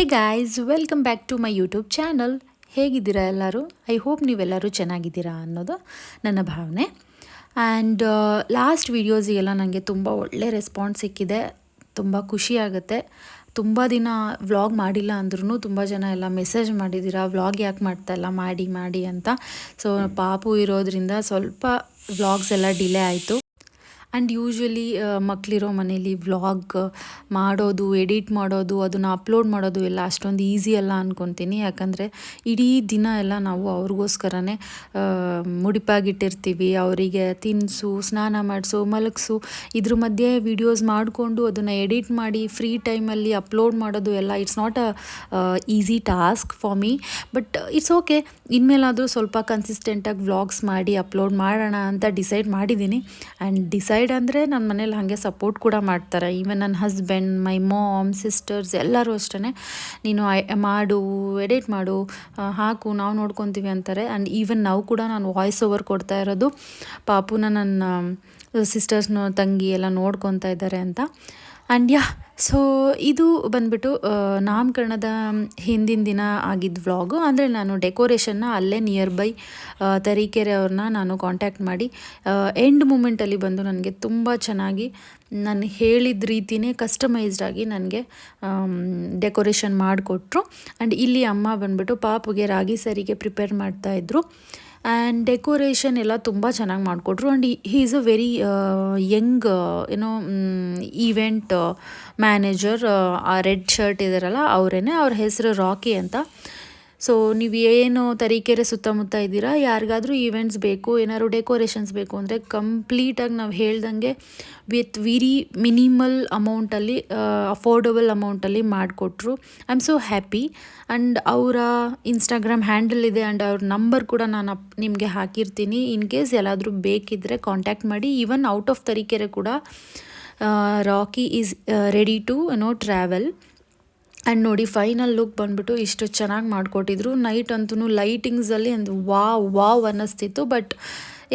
Hey guys welcome back to my YouTube channel ಹೇಗಿದ್ದೀರಾ ಎಲ್ಲರೂ? I hope ನೀವೆಲ್ಲರೂ ಚೆನ್ನಾಗಿದ್ದೀರಾ ಅನ್ನೋದು ನನ್ನ ಭಾವನೆ. ಆ್ಯಂಡ್ ಲಾಸ್ಟ್ ವೀಡಿಯೋಸಿಗೆಲ್ಲ ನನಗೆ ತುಂಬ ಒಳ್ಳೆ ರೆಸ್ಪಾನ್ಸ್ ಸಿಕ್ಕಿದೆ. ತುಂಬ ಖುಷಿ ಆಗುತ್ತೆ. ತುಂಬ ದಿನ ವ್ಲಾಗ್ ಮಾಡಿಲ್ಲ ಅಂದ್ರೂ ತುಂಬ ಜನ ಎಲ್ಲ ಮೆಸೇಜ್ ಮಾಡಿದ್ದೀರಾ ವ್ಲಾಗ್ ಯಾಕೆ ಮಾಡ್ತಾ ಇಲ್ಲ, ಮಾಡಿ ಮಾಡಿ ಅಂತ. ಸೊ ಪಾಪು ಇರೋದ್ರಿಂದ ಸ್ವಲ್ಪ ವ್ಲಾಗ್ಸ್ ಎಲ್ಲ ಡಿಲೇ ಆಯಿತು. ಆ್ಯಂಡ್ ಯೂಶ್ವಲಿ ಮಕ್ಕಳಿರೋ ಮನೇಲಿ ವ್ಲಾಗ್ ಮಾಡೋದು ಎಡಿಟ್ ಮಾಡೋದು, ಅದನ್ನು ಅಪ್ಲೋಡ್ ಮಾಡೋದು ಎಲ್ಲ ಅಷ್ಟೊಂದು ಈಸಿ ಅಲ್ಲ ಅಂದ್ಕೊತೀನಿ ಯಾಕಂದರೆ ಇಡೀ ದಿನ ಎಲ್ಲ ನಾವು ಅವ್ರಿಗೋಸ್ಕರನೇ ಮುಡಿಪಾಗಿಟ್ಟಿರ್ತೀವಿ. ಅವರಿಗೆ ತಿನ್ನಿಸು ಸ್ನಾನ ಮಾಡಿಸು, ಮಲಗಿಸು. ಇದ್ರ ಮಧ್ಯೆ ವಿಡಿಯೋಸ್ ಮಾಡಿಕೊಂಡು ಅದನ್ನು ಎಡಿಟ್ ಮಾಡಿ ಫ್ರೀ ಟೈಮಲ್ಲಿ ಅಪ್ಲೋಡ್ ಮಾಡೋದು ಎಲ್ಲ it's not a easy task for me but it's okay ಇನ್ಮೇಲಾದರೂ ಸ್ವಲ್ಪ ಕನ್ಸಿಸ್ಟೆಂಟಾಗಿ ವ್ಲಾಗ್ಸ್ ಮಾಡಿ ಅಪ್ಲೋಡ್ ಮಾಡೋಣ ಅಂತ ಡಿಸೈಡ್ ಮಾಡಿದ್ದೀನಿ. ಆ್ಯಂಡ್ ಡಿಸೈಡ್ ಅಂದರೆ ನನ್ನ ಮನೇಲಿ ಹಾಗೆ ಸಪೋರ್ಟ್ ಕೂಡ ಮಾಡ್ತಾರೆ. ಈವನ್ ನನ್ನ ಹಸ್ಬೆಂಡ್ ಮೈ ಮಾಮ್ ಸಿಸ್ಟರ್ಸ್ ಎಲ್ಲರೂ ಅಷ್ಟೇ ನೀನು ಮಾಡು ಎಡಿಟ್ ಮಾಡು ಹಾಕು, ನಾವು ನೋಡ್ಕೊತೀವಿ ಅಂತಾರೆ. ಆ್ಯಂಡ್ ಈವನ್ ನಾವು ಕೂಡ ನಾನು ವಾಯ್ಸ್ ಓವರ್ ಕೊಡ್ತಾ ಇರೋದು ಪಾಪುನ ನನ್ನ ಸಿಸ್ಟರ್ಸ್ನ ತಂಗಿ ಎಲ್ಲ ನೋಡ್ಕೊತಾ ಇದ್ದಾರೆ ಅಂತ. ಆ್ಯಂಡ್ ಯಾ ಸೊ ಇದು ಬಂದ್ಬಿಟ್ಟು ನಾಮಕರಣದ ಹಿಂದಿನ ದಿನ ಆಗಿದ್ದ ವ್ಲಾಗು ಅಂದರೆ ನಾನು ಡೆಕೋರೇಷನ್ನ ಅಲ್ಲೇ ನಿಯರ್ ಬೈ ತರೀಕೆರೆ ಅವ್ರನ್ನ ನಾನು ಕಾಂಟ್ಯಾಕ್ಟ್ ಮಾಡಿ ಎಂಡ್ ಮೂಮೆಂಟಲ್ಲಿ ಬಂದು ನನಗೆ ತುಂಬ ಚೆನ್ನಾಗಿ ನಾನು ಹೇಳಿದ ರೀತಿಯೇ ಕಸ್ಟಮೈಸ್ಡ್ ಆಗಿ ನನಗೆ ಡೆಕೋರೇಷನ್ ಮಾಡಿಕೊಟ್ರು. ಆ್ಯಂಡ್ ಇಲ್ಲಿ ಅಮ್ಮ ಬಂದ್ಬಿಟ್ಟು ಪಾಪುಗೆ ರಾಗಿ ಸರಿಗೆ ಪ್ರಿಪೇರ್ ಮಾಡ್ತಾಯಿದ್ರು ಆ್ಯಂಡ್ ಡೆಕೋರೇಷನ್ ಎಲ್ಲ ತುಂಬ ಚೆನ್ನಾಗಿ ಮಾಡಿಕೊಟ್ರು. And he is a very young ಏನೋ ಈವೆಂಟ್ ಮ್ಯಾನೇಜರ್ ಆ ರೆಡ್ ಶರ್ಟ್ ಇದಾರಲ್ಲ ಅವರೇ ಅವ್ರ ಹೆಸರು ರಾಕಿ ಅಂತ ಸೊ ನೀವು ಏನು ತರೀಕೆರೆ ಸುತ್ತಮುತ್ತ ಇದ್ದೀರಾ? ಯಾರಿಗಾದರೂ ಈವೆಂಟ್ಸ್ ಬೇಕು, ಏನಾದ್ರು ಡೆಕೋರೇಷನ್ಸ್ ಬೇಕು ಅಂದರೆ ಕಂಪ್ಲೀಟಾಗಿ ನಾವು ಹೇಳ್ದಂಗೆ ವಿತ್ ವೆರಿ ಮಿನಿಮಲ್ ಅಮೌಂಟಲ್ಲಿ ಅಫೋರ್ಡಬಲ್ ಅಮೌಂಟಲ್ಲಿ ಮಾಡಿಕೊಟ್ರು. I am so happy and ಅವರ ಇನ್ಸ್ಟಾಗ್ರಾಮ್ ಹ್ಯಾಂಡಲ್ ಇದೆ ಆ್ಯಂಡ್ ಅವ್ರ ನಂಬರ್ ಕೂಡ ನಾನು ಅಪ್, ನಿಮಗೆ ಹಾಕಿರ್ತೀನಿ. ಇನ್ ಕೇಸ್ ಎಲ್ಲಾದರೂ ಬೇಕಿದ್ದರೆ ಕಾಂಟ್ಯಾಕ್ಟ್ ಮಾಡಿ. ಈವನ್ ಔಟ್ ಆಫ್ ತರೀಕೆರೆ ಕೂಡ Rocky is ready to no travel and ನೋಡಿ ಫೈನಲ್ ಲುಕ್ ಬಂದ್ಬಿಟ್ಟು ಇಷ್ಟು ಚೆನ್ನಾಗಿ ಮಾಡಿಕೊಟ್ಟಿದ್ರು. ನೈಟ್ ಅಂತೂ ಲೈಟಿಂಗ್ಸಲ್ಲಿ ಒಂದು ವಾವ್ ವಾವ್ ಅನ್ನಿಸ್ತಿತ್ತು. ಬಟ್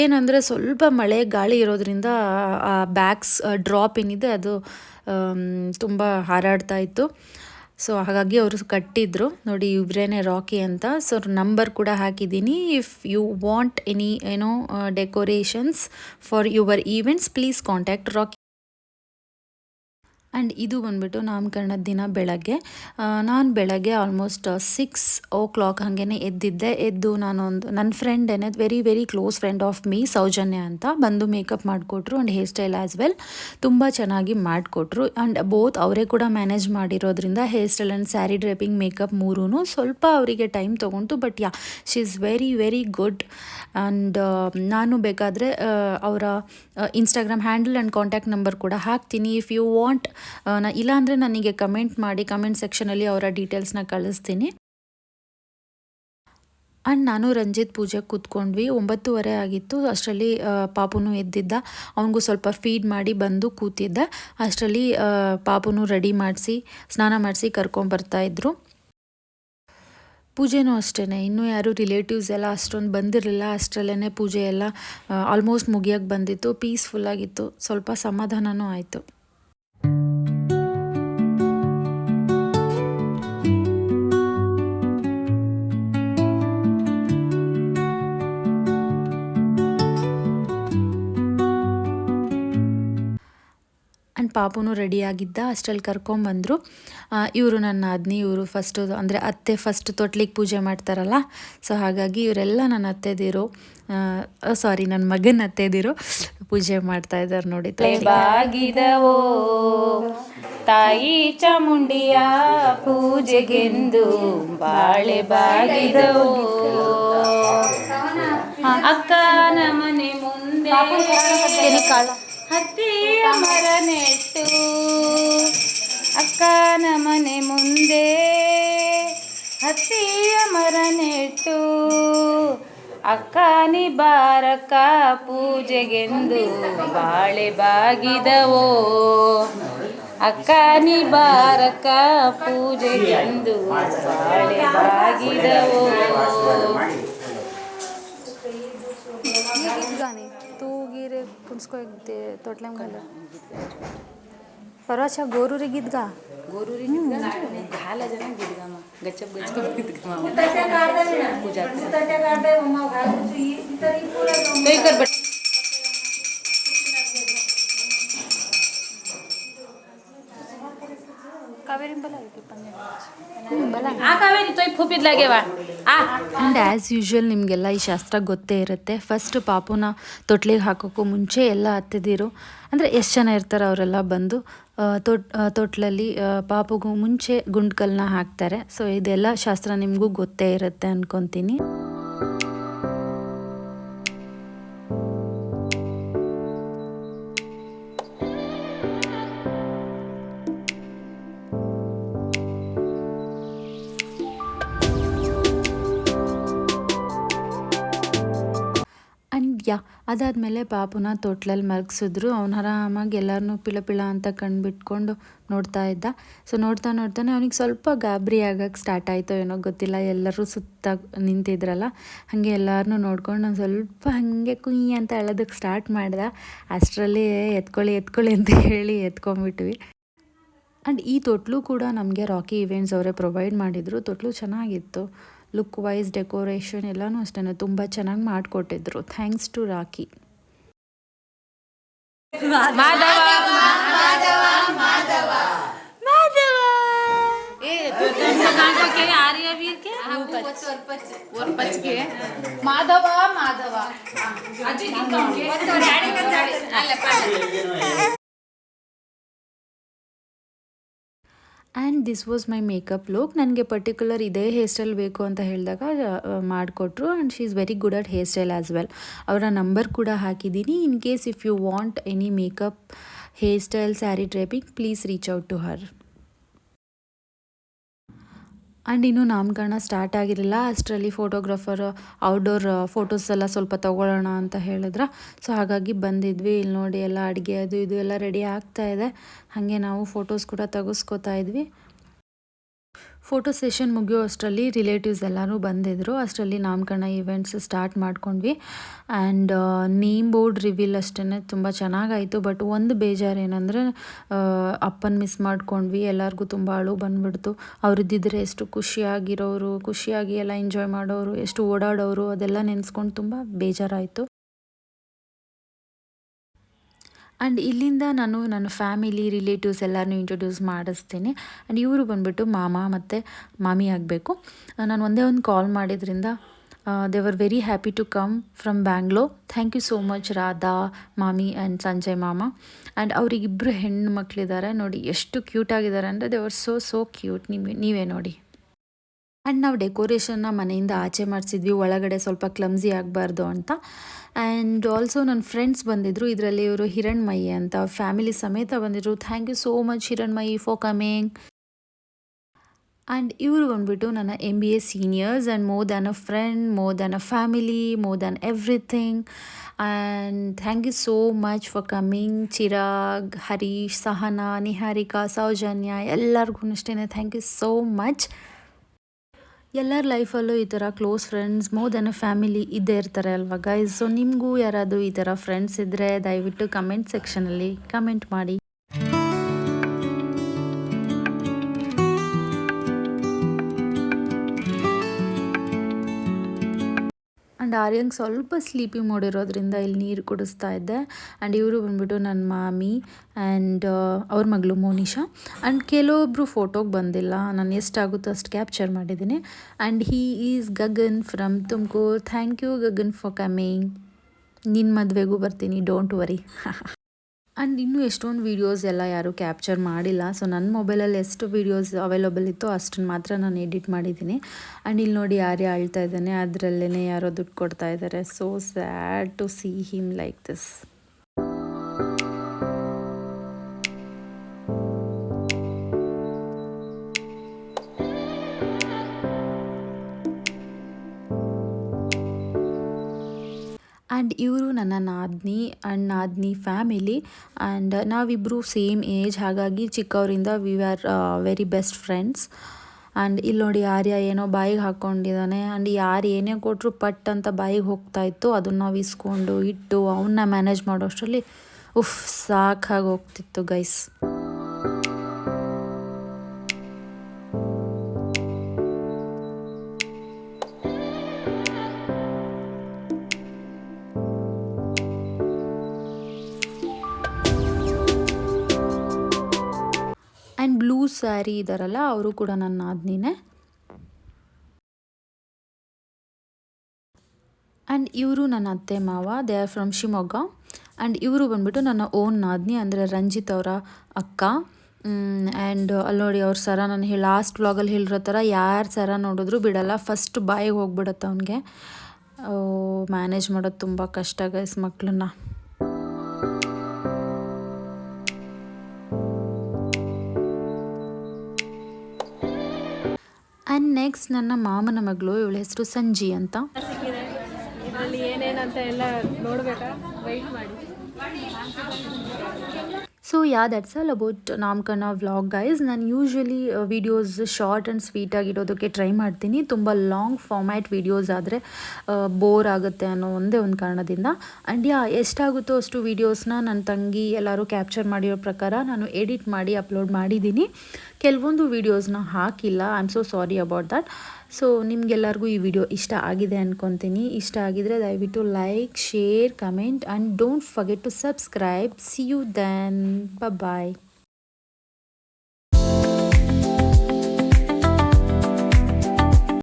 ಏನಂದರೆ ಸ್ವಲ್ಪ ಮಳೆ, ಗಾಳಿ ಇರೋದ್ರಿಂದ ಆ ಬ್ಯಾಗ್ಸ್ ಡ್ರಾಪ್ ಏನಿದೆ ಅದು ತುಂಬ ಹಾರಾಡ್ತಾ ಇತ್ತು. ಸೊ ಹಾಗಾಗಿ ಅವರು ಕಟ್ಟಿದ್ರು. ನೋಡಿ, ಇವರೇನೆ ರಾಕಿ ಅಂತ. ಸೊ ನಂಬರ್ ಕೂಡ ಹಾಕಿದ್ದೀನಿ. ಇಫ್ ಯು ವಾಂಟ್ ಎನಿ ಏನೋ decorations for your events please contact Rocky and ಇದು ಬಂದ್ಬಿಟ್ಟು ನಾಮಕರಣದ ದಿನ ಬೆಳಗ್ಗೆ. ನಾನು ಬೆಳಗ್ಗೆ ಆಲ್ಮೋಸ್ಟ್ ಸಿಕ್ಸ್ ಓ ಕ್ಲಾಕ್ ಹಾಗೇ ಎದ್ದಿದ್ದೆ. ಎದ್ದು ನಾನೊಂದು ನನ್ನ ಫ್ರೆಂಡ್ ಏನೇ very very close friend of me Soujanya ಅಂತ, ಬಂದು ಮೇಕಪ್ ಮಾಡಿಕೊಟ್ರು and hair style as well ತುಂಬ ಚೆನ್ನಾಗಿ ಮಾಡಿಕೊಟ್ರು. ಆ್ಯಂಡ್ ಬೋತ್ ಅವರೇ ಕೂಡ ಮ್ಯಾನೇಜ್ ಮಾಡಿರೋದ್ರಿಂದ hair style and sari draping makeup ಮೂರೂ ಸ್ವಲ್ಪ ಅವರಿಗೆ time ತೊಗೊಂತು but yeah she is very very good and ನಾನು ಬೇಕಾದರೆ ಅವರ Instagram handle and contact number ಕೂಡ ಹಾಕ್ತೀನಿ. ಇಫ್ ಯು ವಾಂಟ್ ಇಲ್ಲಾಂದರೆ ನನಗೆ ಕಮೆಂಟ್ ಮಾಡಿ ಕಮೆಂಟ್ ಸೆಕ್ಷನಲ್ಲಿ ಅವರ ಡೀಟೇಲ್ಸ್ನ ಕಳಿಸ್ತೀನಿ. ಆ್ಯಂಡ್ ನಾನು ರಂಜಿತ್ ಪೂಜೆಗೆ ಕೂತ್ಕೊಂಡ್ವಿ. ಒಂಬತ್ತುವರೆ ಆಗಿತ್ತು. ಅಷ್ಟರಲ್ಲಿ ಪಾಪುನೂ ಎದ್ದಿದ್ದ. ಅವನಿಗೂ ಸ್ವಲ್ಪ ಫೀಡ್ ಮಾಡಿ ಬಂದು ಕೂತಿದ್ದ. ಅಷ್ಟರಲ್ಲಿ ಪಾಪುನು ರೆಡಿ ಮಾಡಿಸಿ, ಸ್ನಾನ ಮಾಡಿಸಿ ಕರ್ಕೊಂಬರ್ತಾಯಿದ್ರು ಪೂಜೆನೂ ಅಷ್ಟೇ ಇನ್ನೂ ಯಾರು ರಿಲೇಟಿವ್ಸ್ ಎಲ್ಲ ಅಷ್ಟೊಂದು ಬಂದಿರಲಿಲ್ಲ. ಅಷ್ಟರಲ್ಲೇ ಪೂಜೆ ಎಲ್ಲ ಆಲ್ಮೋಸ್ಟ್ ಮುಗಿಯೋಕ್ಕೆ ಬಂದಿತ್ತು. ಪೀಸ್ಫುಲ್ಲಾಗಿತ್ತು ಸ್ವಲ್ಪ ಸಮಾಧಾನನೂ ಆಯಿತು. ಪಾಪುನು ರೆಡಿಯಾಗಿದ್ದ ಅಷ್ಟರಲ್ಲಿ ಕರ್ಕೊಂಬಂದರು. ಇವರು ನನ್ನ ಅದ್ನಿ ಇವರು ಫಸ್ಟು ಅಂದರೆ ಅತ್ತೆ ಫಸ್ಟ್ ತೊಟ್ಲಿಗೆ ಪೂಜೆ ಮಾಡ್ತಾರಲ್ಲ? ಸೊ ಹಾಗಾಗಿ ಇವರೆಲ್ಲ ನನ್ನ ಅತ್ತೆದಿರು ಸಾರಿ ನನ್ನ ಮಗನ ಅತ್ತೆದಿರು ಪೂಜೆ ಮಾಡ್ತಾ ಇದ್ದಾರೆ ನೋಡಿ. ಬಾಗಿದವೋ ತಾಯಿ ಚಾಮುಂಡಿಯ ಪೂಜೆಗೆಂದು ಬಾಳೆ ಬಾಗಿದವೋ ಅಕ್ಕ ಮನೆ ಮುಂದೆ ಹತ್ತಿಯ ಮರ ನೆಟ್ಟು ಅಕ್ಕನ ಮನೆ ಮುಂದೆ. ಹತ್ತಿಯ ಮರ ನೆಟ್ಟು ಅಕ್ಕನಿ ಬಾರಕ ಪೂಜೆಗೆಂದು ಬಾಳೆ ಬಾಗಿದವೋ. ಅಕ್ಕನಿ ಬಾರಕ ಪೂಜೆಗೆಂದು ಬಾಳೆ ಬಾಗಿದವೋ. उसको एक तोटले में परवा परवाचा अच्छा, गोरुरी गीत गा। गोरुरी गीत गा? हम्म। घाल आ जाना गीत गा गचप गचप गीत गा मा पूजा पूजा है ना? पूजा पूजा पूजा पूजा पूजा पूजा पूजा पूजा पूजा पूजा पूरा तो पूजा ಆ್ಯಂಡ್ ಆ್ಯಸ್ ಯೂಶ್ವಲ್ ನಿಮಗೆಲ್ಲ ಈ ಶಾಸ್ತ್ರ ಗೊತ್ತೇ ಇರುತ್ತೆ. ಫಸ್ಟ್ ಪಾಪುನ ತೊಟ್ಲಿಗೆ ಹಾಕೋಕ್ಕೂ ಮುಂಚೆ ಎಲ್ಲ ಹತ್ತಿದಿರು. ಅಂದರೆ ಎಷ್ಟು ಜನ ಇರ್ತಾರೆ ಅವರೆಲ್ಲ ಬಂದು ತೊಟ್ ತೊಟ್ಲಲ್ಲಿ ಪಾಪುಗೂ ಮುಂಚೆ ಗುಂಡ್ಕಲ್ನ ಹಾಕ್ತಾರೆ. ಸೊ ಇದೆಲ್ಲ ಶಾಸ್ತ್ರ ನಿಮಗೂ ಗೊತ್ತೇ ಇರುತ್ತೆ ಅನ್ಕೊತೀನಿ. ಅದಾದಮೇಲೆ ಪಾಪುನ ತೊಟ್ಲಲ್ಲಿ ಮಲಗಿಸಿದ್ರು ಅವ್ನು ಆರಾಮಾಗಿ ಎಲ್ಲರನ್ನೂ ಪಿಳ ಪಿಳ ಅಂತ ಕಣ್ಬಿಟ್ಕೊಂಡು ನೋಡ್ತಾ ಇದ್ದ. ಸೊ ನೋಡ್ತಾ ನೋಡ್ತಾನೆ ಅವನಿಗೆ ಸ್ವಲ್ಪ ಗಾಬರಿ ಆಗಕ್ಕೆ ಸ್ಟಾರ್ಟ್ ಆಯಿತು ಏನೋ ಗೊತ್ತಿಲ್ಲ. ಎಲ್ಲರೂ ಸುತ್ತ ನಿಂತಿದ್ರಲ್ಲ. ಹಾಗೆ ಎಲ್ಲರನ್ನೂ ನೋಡ್ಕೊಂಡು ನಾನು ಸ್ವಲ್ಪ ಹಾಗೆ ಕುಯ್ಯಿ ಅಂತ ಅಳೋದಕ್ಕೆ ಸ್ಟಾರ್ಟ್ ಮಾಡ್ದೆ. ಅಷ್ಟರಲ್ಲಿ ಎತ್ಕೊಳ್ಳಿ ಎತ್ಕೊಳ್ಳಿ ಅಂತ ಹೇಳಿ ಎತ್ಕೊಂಬಿಟ್ವಿ. ಆ್ಯಂಡ್ ಈ ತೊಟ್ಲು ಕೂಡ ನಮಗೆ ರಾಕಿ ಇವೆಂಟ್ಸ್ ಅವರೇ ಪ್ರೊವೈಡ್ ಮಾಡಿದರು. ತೊಟ್ಲು ಚೆನ್ನಾಗಿತ್ತು. ಲುಕ್ ವೈಸ್ ಡೆಕೋರೇಷನ್ ಎಲ್ಲನೂ ಅಷ್ಟೇ ತುಂಬ ಚೆನ್ನಾಗಿ ಮಾಡಿಕೊಟ್ಟಿದ್ರು thanks to Rocky Madhava a and this was my makeup look ನನಗೆ ಪರ್ಟಿಕ್ಯುಲರ್ ಇದೇ ಹೇರ್ ಸ್ಟೈಲ್ ಬೇಕು ಅಂತ ಹೇಳಿದಾಗ ಮಾಡಿಕೊಟ್ರು. And she is very good at hair style as well ಅವರ ನಂಬರ್ ಕೂಡ ಹಾಕಿದ್ದೀನಿ. In case if you want any makeup hair style sari draping please reach out to her and ಇನ್ನೂ ನಾಮಕರಣ ಸ್ಟಾರ್ಟ್ ಆಗಿರಲಿಲ್ಲ. ಅಷ್ಟರಲ್ಲಿ ಫೋಟೋಗ್ರಾಫರ್ ಔಟ್ಡೋರ್ ಫೋಟೋಸ್ ಎಲ್ಲ ಸ್ವಲ್ಪ ತಗೊಳ್ಳೋಣ ಅಂತ ಹೇಳಿದ್ರ. ಸೊ ಹಾಗಾಗಿ ಬಂದಿದ್ವಿ. ಇಲ್ಲಿ ನೋಡಿ ಎಲ್ಲ ಅಡುಗೆ ಅದು ಇದು ಎಲ್ಲ ರೆಡಿ ಆಗ್ತಾ ಇದೆ. ಹಾಗೆ ನಾವು ಫೋಟೋಸ್ ಕೂಡ ತೆಗೆಸ್ಕೊತಾ ಇದ್ವಿ. ಫೋಟೋ ಸೆಷನ್ ಮುಗಿಯೋ ಅಷ್ಟರಲ್ಲಿ ರಿಲೇಟಿವ್ಸ್ ಎಲ್ಲರೂ ಬಂದಿದ್ದರು ಅಷ್ಟರಲ್ಲಿ ನಾಮಕರಣ ಇವೆಂಟ್ಸ್ ಸ್ಟಾರ್ಟ್ ಮಾಡ್ಕೊಂಡ್ವಿ. ಆ್ಯಂಡ್ ನೇಮ್ ಬೋರ್ಡ್ ರಿವೀಲ್ ಅಷ್ಟೇ ತುಂಬ ಚೆನ್ನಾಗಾಯಿತು. ಬಟ್ ಒಂದು ಬೇಜಾರು ಏನಂದರೆ ಅಪ್ಪನ ಮಿಸ್ ಮಾಡ್ಕೊಂಡ್ವಿ. ಎಲ್ಲರಿಗೂ ತುಂಬ ಅಳು ಬಂದ್ಬಿಡ್ತು. ಅವ್ರದ್ದಿದ್ರೆ ಎಷ್ಟು ಖುಷಿಯಾಗಿರೋರು, ಖುಷಿಯಾಗಿ ಎಲ್ಲ ಎಂಜಾಯ್ ಮಾಡೋರು, ಎಷ್ಟು ಓಡಾಡೋರು, ಅದೆಲ್ಲ ನೆನೆಸ್ಕೊಂಡು ತುಂಬ ಬೇಜಾರಾಯಿತು. ಆ್ಯಂಡ್ ಇಲ್ಲಿಂದ ನಾನು ನನ್ನ ಫ್ಯಾಮಿಲಿ ರಿಲೇಟಿವ್ಸ್ ಎಲ್ಲರನ್ನೂ ಇಂಟ್ರೊಡ್ಯೂಸ್ ಮಾಡಿಸ್ತೀನಿ. ಆ್ಯಂಡ್ ಇವರು ಬಂದುಬಿಟ್ಟು ಮಾಮ ಮತ್ತು ಮಾಮಿ ಆಗಬೇಕು. ನಾನು ಒಂದೇ ಒಂದು ಕಾಲ್ ಮಾಡಿದ್ರಿಂದ they were very happy to come from Bangalore thank you so much Radha Mami and Sanjay ಮಾಮ. ಆ್ಯಂಡ್ ಅವರಿಗಿಬ್ಬರು ಹೆಣ್ಣು ಮಕ್ಕಳಿದ್ದಾರೆ ನೋಡಿ, ಎಷ್ಟು ಕ್ಯೂಟ್ ಆಗಿದ್ದಾರೆ ಅಂದರೆ they were so so cute ನಿಮಗೆ ನೀವೇ ನೋಡಿ. ಆ್ಯಂಡ್ ನಾವು ಡೆಕೋರೇಷನ್ನ ಮನೆಯಿಂದ ಆಚೆ ಮಾಡಿಸಿದ್ವಿ. ಒಳಗಡೆ ಸ್ವಲ್ಪ ಕ್ಲಮ್ಸಿ ಆಗಬಾರ್ದು ಅಂತ. ಆ್ಯಂಡ್ ಆಲ್ಸೋ ನನ್ನ ಫ್ರೆಂಡ್ಸ್ ಬಂದಿದ್ದರು ಇದರಲ್ಲಿ ಇವರು ಹಿರಣ್ಮಯಿ ಅಂತ. ಫ್ಯಾಮಿಲಿ ಸಮೇತ ಬಂದಿದ್ರು. Thank you so much Hiranmayi for coming and ಇವರು ಬಂದುಬಿಟ್ಟು ನನ್ನ M B A seniors and more than a friend more than a family more than everything and thank you so much for coming Chirag Harish Sahana Niharika Soujanya ಎಲ್ಲರಿಗೂ ಅಷ್ಟೇ thank you so much ಎಲ್ಲರ ಲೈಫಲ್ಲೂ ಈ ಥರ close friends more than a family ಇದ್ದೇ ಇರ್ತಾರೆ ಅಲ್ವಾ guys so ನಿಮಗೂ ಯಾರಾದರೂ ಈ ಥರ ಫ್ರೆಂಡ್ಸ್ ಇದ್ದರೆ ದಯವಿಟ್ಟು ಕಮೆಂಟ್ ಸೆಕ್ಷನಲ್ಲಿ ಕಮೆಂಟ್ ಮಾಡಿ. ಆ್ಯಂಡ್ ಆರ್ಯಂಗೆ ಸ್ವಲ್ಪ ಸ್ಲೀಪಿ ಮೂಡಿರೋದ್ರಿಂದ ಇಲ್ಲಿ ನೀರು ಕುಡಿಸ್ತಾ ಇದ್ದೆ. ಆ್ಯಂಡ್ ಇವರು ಬಂದ್ಬಿಟ್ಟು ನನ್ನ ಮಾಮಿ ಆ್ಯಂಡ್ ಅವ್ರ ಮಗಳು ಮೋನಿಶಾ. ಆ್ಯಂಡ್ ಕೆಲವೊಬ್ಬರು ಫೋಟೋಗೆ ಬಂದಿಲ್ಲ. ನಾನು ಎಷ್ಟಾಗುತ್ತೋ ಅಷ್ಟು ಕ್ಯಾಪ್ಚರ್ ಮಾಡಿದ್ದೀನಿ. And he is Gagan from Tumakuru. Thank you Gagan for coming. ನಿನ್ನ ಮದುವೆಗೂ ಬರ್ತೀನಿ. Don't worry. ಆ್ಯಂಡ್ ಇನ್ನೂ ಎಷ್ಟೊಂದು ವೀಡಿಯೋಸ್ ಎಲ್ಲ ಯಾರೂ ಕ್ಯಾಪ್ಚರ್ ಮಾಡಿಲ್ಲ. ಸೊ ನನ್ನ ಮೊಬೈಲಲ್ಲಿ ಎಷ್ಟು ವೀಡಿಯೋಸ್ ಅವೈಲಬಲ್ ಇತ್ತು ಅಷ್ಟನ್ನು ಮಾತ್ರ ನಾನು ಎಡಿಟ್ ಮಾಡಿದ್ದೀನಿ. ಆ್ಯಂಡ್ ಇಲ್ಲಿ ನೋಡಿ ಯಾರೇ ಅಳ್ತಾ ಇದ್ದಾನೆ ಅದರಲ್ಲೇ ಯಾರೋ ದುಡ್ಡು ಕೊಡ್ತಾ ಇದ್ದಾರೆ so sad to see him like this ನನ್ನ ನಾದಿನಿ ಆ್ಯಂಡ್ ನಾದ್ನಿ ಫ್ಯಾಮಿಲಿ ಆ್ಯಂಡ್ ನಾವಿಬ್ಬರು ಸೇಮ್ ಏಜ್ ಹಾಗಾಗಿ ಚಿಕ್ಕವರಿಂದ we are very best friends and ಇಲ್ಲಿ ನೋಡಿ ಆರ್ಯ ಏನೋ ಬಾಯಿಗೆ ಹಾಕ್ಕೊಂಡಿದ್ದಾನೆ ಆ್ಯಂಡ್ ಯಾರು ಏನೇ ಕೊಟ್ಟರು ಪಟ್ ಅಂತ ಬಾಯಿಗೆ ಹೋಗ್ತಾ ಇತ್ತು. ಅದನ್ನು ನಾವು ಇಸ್ಕೊಂಡು ಇಟ್ಟು ಅವನ್ನ ಮ್ಯಾನೇಜ್ ಮಾಡೋ ಅಷ್ಟರಲ್ಲಿ ಉಫ್, ಸಾಕಾಗಿ ಹೋಗ್ತಿತ್ತು ಗೈಸ್ ಸ್ಯಾರಿ ಇದ್ದಾರಲ್ಲ ಅವರು ಕೂಡ ನನ್ನ ನಾದಿನಿನೇ. ಆ್ಯಂಡ್ ಇವರು ನನ್ನ ಅತ್ತೆ ಮಾವ they are from Shivamogga. And ಇವರು ಬಂದ್ಬಿಟ್ಟು ನನ್ನ ಓನ್ ನಾದ್ನಿ, ಅಂದರೆ ರಂಜಿತ್ ಅವರ ಅಕ್ಕ. ಆ್ಯಂಡ್ ಅಲ್ಲಿ ನೋಡಿ ಅವ್ರ ಸರ ನಾನು ಹೇಳಿ ಲಾಸ್ಟ್ ವ್ಲಾಗಲ್ಲಿ ಹೇಳಿರೋ ಥರ ಯಾರು ಸರ ನೋಡಿದ್ರು ಬಿಡಲ್ಲ ಫಸ್ಟ್ ಬಾಯಿಗೆ ಹೋಗ್ಬಿಡತ್ತೆ ಅವನಿಗೆ. ಮ್ಯಾನೇಜ್ ಮಾಡೋದು ತುಂಬ ಕಷ್ಟ ಗೈಸ್ ಮಕ್ಕಳನ್ನ ನೆಕ್ಸ್ಟ್ ನನ್ನ ಮಾಮನ ಮಗಳು ಇವಳ ಹೆಸರು ಸಂಜಿ ಅಂತ. ಏನೇನಂತ ಎಲ್ಲ ನೋಡ್ಬೇಕಾ? ವೈಟ್ ಮಾಡಿ. So yeah that's all about ನಾಮಕರಣ ವ್ಲಾಗ್ ಗೈಸ್ ನಾನು ಯೂಶ್ವಲಿ ವೀಡಿಯೋಸ್ ಶಾರ್ಟ್ ಆ್ಯಂಡ್ ಸ್ವೀಟಾಗಿ ಇಡೋದಕ್ಕೆ ಟ್ರೈ ಮಾಡ್ತೀನಿ. ತುಂಬ ಲಾಂಗ್ ಫಾರ್ಮ್ಯಾಟ್ ವೀಡಿಯೋಸ್ ಆದರೆ ಬೋರ್ ಆಗುತ್ತೆ ಅನ್ನೋ ಒಂದೇ ಒಂದು ಕಾರಣದಿಂದ. ಆ್ಯಂಡ್ ಯಾ ಎಷ್ಟಾಗುತ್ತೋ ಅಷ್ಟು ವೀಡಿಯೋಸ್ನ ನನ್ನ ತಂಗಿ ಎಲ್ಲರೂ ಕ್ಯಾಪ್ಚರ್ ಮಾಡಿರೋ ಪ್ರಕಾರ ನಾನು ಎಡಿಟ್ ಮಾಡಿ ಅಪ್ಲೋಡ್ ಮಾಡಿದ್ದೀನಿ. ಕೆಲವೊಂದು ವೀಡಿಯೋಸ್ನ ಹಾಕಿಲ್ಲ. I am so sorry about that so ನಿಮಗೆಲ್ಲರಿಗೂ ಈ ವಿಡಿಯೋ ಇಷ್ಟ ಆಗಿದೆ ಅಂದ್ಕೊತೀನಿ ಇಷ್ಟ ಆಗಿದರೆ ದಯವಿಟ್ಟು like, share, comment and don't forget to subscribe. See you then bye